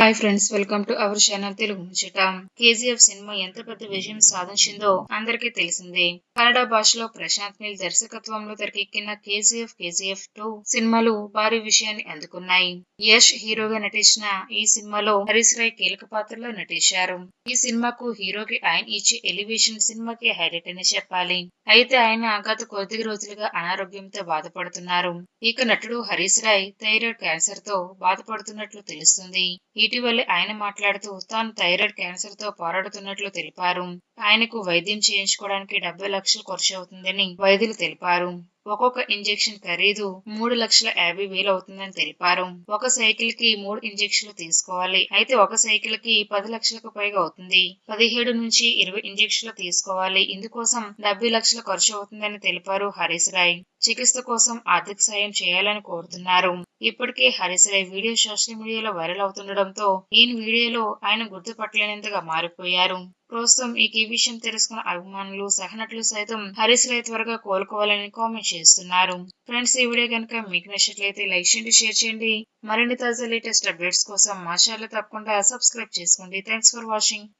Hi friends welcome to our channel Telugu ముచ్చట KGF cinema ఎంత పెద్ద విజయం సాధించిందో అందరికీ తెలిసిందే. కన్నడ భాషలో ప్రశాంత్ నీల్ దర్శకత్వంలో తెరకెక్కిన కేజీఎఫ్ కేజీఎఫ్ టూ సినిమాలు భారీ విషయాన్ని అందుకున్నాయి. యష్ హీరోగా నటించిన ఈ సినిమాలో హరీష్ రాయ్ కీలక పాత్రలో నటించారు. ఈ సినిమాకు హీరోకి ఆయన ఇచ్చే ఎలివేషన్ సినిమాకి హైలైట్ అని చెప్పాలి. అయితే ఆయన గత కొద్ది రోజులుగా అనారోగ్యంతో బాధపడుతున్నారు. ఇక నటుడు హరీష్ రాయ్ థైరాయిడ్ క్యాన్సర్తో బాధపడుతున్నట్లు తెలుస్తుంది. ఇటీవలే ఆయన మాట్లాడుతూ తాను థైరాయిడ్ క్యాన్సర్తో పోరాడుతున్నట్లు తెలిపారు. ఆయనకు వైద్యం చేయించుకోవడానికి డెబ్బై లక్షలు ఖర్చు అవుతుందని వైద్యులు తెలిపారు. ఒక్కొక్క ఇంజెక్షన్ ఖరీదు మూడు లక్షల యాభై వేలు అవుతుందని తెలిపారు. ఒక సైకిల్కి మూడు ఇంజెక్షన్లు తీసుకోవాలి. అయితే ఒక సైకిల్కి పది లక్షలకు పైగా అవుతుంది. పదిహేడు నుంచి ఇరవై ఇంజెక్షన్లు తీసుకోవాలి. ఇందుకోసం డెబ్బై లక్షలు ఖర్చు అవుతుందని తెలిపారు హరీష్ రాయ్. చికిత్స కోసం ఆర్థిక సాయం చేయాలని కోరుతున్నారు. ఇప్పటికే హరీష్ రాయ్ వీడియో సోషల్ మీడియాలో వైరల్ అవుతుండటంతో ఈ వీడియోలో ఆయన గుర్తుపట్టలేనంతగా మారిపోయారు. ప్రస్తుతం ఈ విషయం తెలుసుకున్న అభిమానులు సహనటులు సైతం హరీష్ రాయ్ త్వరగా కోలుకోవాలని కామెంట్ చేస్తున్నారు. ఫ్రెండ్స్ ఈ వీడియో కనుక మీకు నచ్చినట్లయితే లైక్ చేయండి షేర్ చేయండి. మరిన్ని తాజా లేటెస్ట్ అప్డేట్స్ కోసం మా ఛానల్ తప్పకుండా సబ్స్క్రైబ్ చేసుకోండి. Thanks for watching.